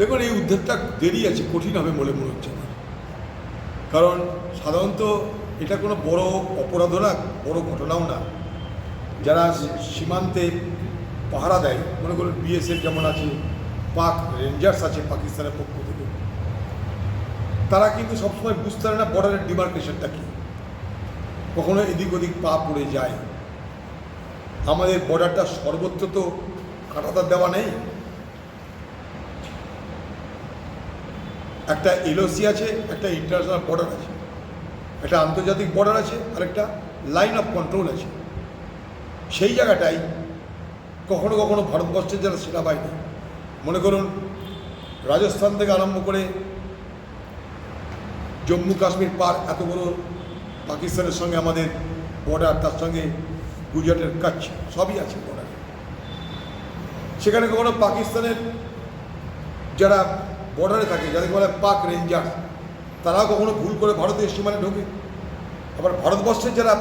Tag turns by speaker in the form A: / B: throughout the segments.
A: দেখুন, এই উদ্ধারটা দেরি আছে, কঠিন হবে বলে মনে হচ্ছে না কারণ সাধারণত এটা কোনো বড় অপরাধও না, বড় ঘটনাও না। যারা সীমান্তে পাহারা দেয়, মনে করুন বিএসএফ যেমন আছে, পাক রেঞ্জার্স আছে পাকিস্তানের পক্ষ থেকে, তারা কিন্তু সবসময় বুঝতে পারে না বর্ডারের ডিমার্কেশনটা কী। কখনো এদিক ওদিক পা পড়ে যায়। আমাদের বর্ডারটা সর্বত্র তো কাটাতার দেওয়া নেই। একটা এলওসি আছে, একটা ইন্টারন্যাশনাল বর্ডার আছে। একটা আন্তর্জাতিক বর্ডার আছে আর একটা লাইন অফ কন্ট্রোল আছে। সেই জায়গাটাই কখনো কখনো ভারতবর্ষের যারা সেনাবাহিনী, মনে করুন রাজস্থান থেকে আরম্ভ করে জম্মু কাশ্মীর পার এত বড় পাকিস্তানের সঙ্গে আমাদের বর্ডার তার সঙ্গে গুজরাটের কাছ সবই আছে বর্ডার সেখানে কখনো পাকিস্তানের যারা বর্ডারে থাকে যাদেরকে বলে পাক রেঞ্জার তারাও কখনো ভুল করে ভারতীয় সীমানায় ঢোকে। আবার ভারতবর্ষের যারা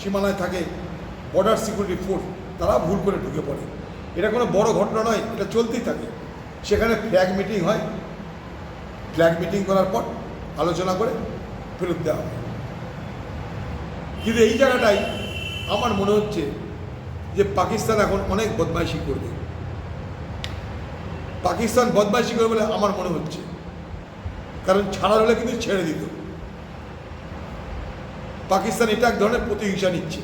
A: সীমানায় থাকে বর্ডার সিকিউরিটি ফোর্স তারাও ভুল করে ঢুকে পড়ে। এটা কোনো বড় ঘটনা নয়, এটা চলতেই থাকে। সেখানে ফ্ল্যাগ মিটিং হয়। ফ্ল্যাগ মিটিং করার পর আলোচনা করে ফেরত দেওয়া হয়। কিন্তু এই জায়গাটাই আমার মনে হচ্ছে যে পাকিস্তান এখন অনেক বদমাইশি করবে। পাকিস্তান বদমাইশি করে বলে আমার মনে হচ্ছে। কারণ ছাড়া হলে কিন্তু ছেড়ে দিত। পাকিস্তান এটা এক ধরনের প্রতিহিংসা নিচ্ছে।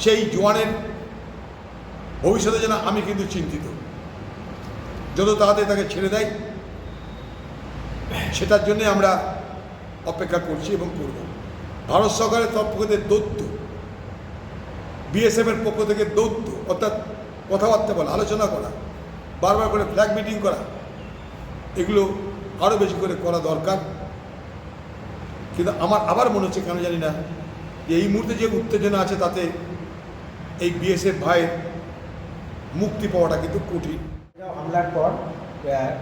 A: সেই জোয়ানের ভবিষ্যতে যেন আমি কিন্তু চিন্তিত। যত তাড়াতাড়ি তাকে ছেড়ে দেয়, সেটার জন্যে আমরা অপেক্ষা করছি এবং করব। ভারত সরকারের তরফ থেকে দৌত্য, বিএসএফের পক্ষ থেকে দৌত্য, অর্থাৎ কথাবার্তা বলা আলোচনা করা বারবার করে ফ্ল্যাগ মিটিং করা এগুলো আরও বেশি করে করা দরকার। কিন্তু আমার আবার মনে হচ্ছে কেন জানি না যে এই মুহূর্তে যে উত্তেজনা আছে তাতে এই বিএসএফ ভাইয়ের মুক্তি পাওয়াটা কিন্তু কঠিন।
B: হামলার পর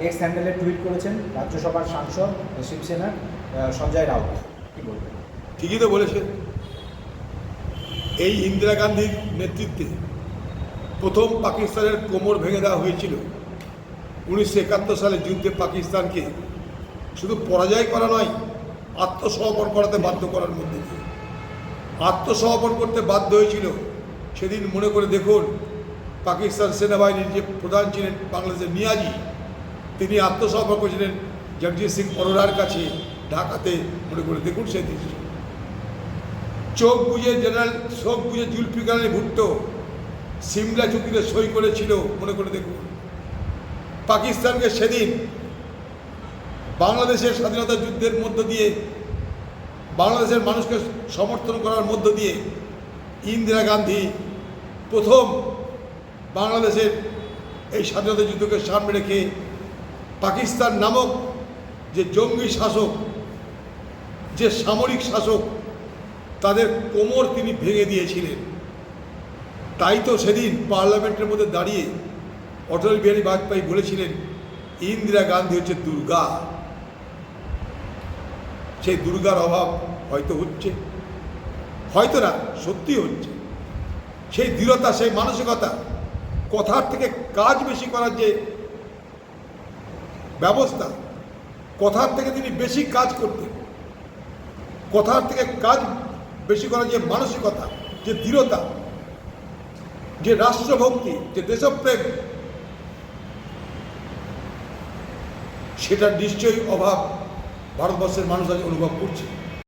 B: এক্স হ্যান্ডেলে টুইট করেছেন রাজ্যসভার সাংসদ শিবসেনার সঞ্জয় রাউত। কি বলবেন?
A: ঠিকই তো বলেছে। এই ইন্দিরা গান্ধীর নেতৃত্বে প্রথম পাকিস্তানের কোমর ভেঙে দেওয়া হয়েছিল। উনিশশো একাত্তর সালে যুদ্ধে পাকিস্তানকে শুধু পরাজয় করা নয়, আত্মসমর্পণ করাতে বাধ্য করার মধ্যে দিয়ে। আত্মসমর্পণ করতে বাধ্য হয়েছিল, সেদিন মনে করে দেখুন, পাকিস্তান সেনাবাহিনীর যে প্রধান ছিলেন বাংলাদেশের মিয়াজি, তিনি আত্মসমর্পণ করেছিলেন জগজিৎ সিং অরোরার কাছে ঢাকাতে, মনে করে দেখুন দৃশ্য চোখ বুঝে জেনারেল, চোখ বুঝে জুলফিকার ভুট্টো সিমলা চুক্তিতে সই করেছিল, মনে করে দেখুন। পাকিস্তানকে সেদিন বাংলাদেশের স্বাধীনতা যুদ্ধের মধ্য দিয়ে, বাংলাদেশের মানুষকে সমর্থন করার মধ্য দিয়ে ইন্দিরা গান্ধী প্রথম বাংলাদেশের এই স্বাধীনতা যুদ্ধকে সামনে রেখে পাকিস্তান নামক যে জঙ্গি শাসক, যে সামরিক শাসক, তাদের কোমর তিনি ভেঙে দিয়েছিলেন। তাই তো সেদিন পার্লামেন্টের মধ্যে দাঁড়িয়ে অটল বিহারী বাজপেয়ী বলেছিলেন, ইন্দিরা গান্ধী হচ্ছে দুর্গা। সেই দুর্গার অভাব হয়তো হচ্ছে, হয়তো না সত্যি হচ্ছে। সেই দৃঢ়তা, সেই মানসিকতা, কথার থেকে কাজ বেশি করার যে ব্যবস্থা, কথার থেকে তিনি বেশি কাজ করতেন, কথার থেকে কাজ বেশি করার যে মানসিকতা, যে দৃঢ়তা যে রাষ্ট্রভক্তি যে দেশপ্রেম সেটার নিশ্চয়ই অভাব ভারতবর্ষের মানুষ আজ অনুভব করছে।